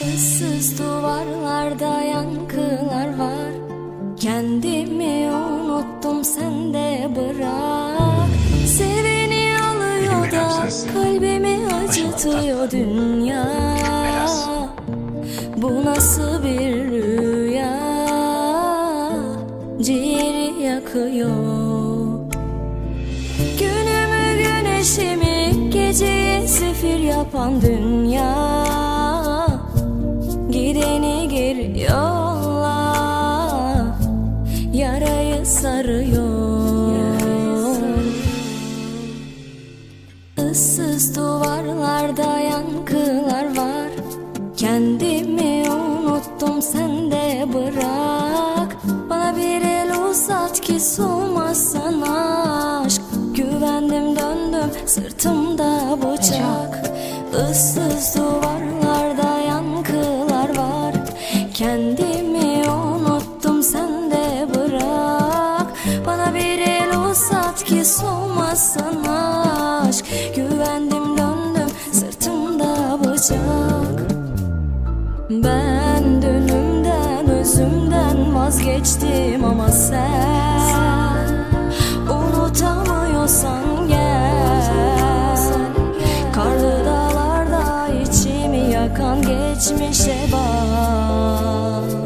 Issız duvarlarda yankılar var. Kendimi unuttum sen de bırak. Seveni alıyor da kalbimi acıtıyor dünya. Bu nasıl bir rüya? Ciğeri yakıyor. Günümü güneşimi geceyi zifir yapan dünya Gir yolla Yarayı sarıyor. Issız duvarlarda yankılar var. Kendimi unuttum sen de bırak. Bana bir el uzat ki soğumazsan aşk. Güvendim döndüm sırtımda bıçak. Issız duvarlarda fırsat ki solmazsan aşk. Güvendim döndüm sırtımda bıçak. Ben dönümden özümden vazgeçtim ama sen Unutamıyorsan gel. Karlı dağlarda içimi yakan geçmişe bak.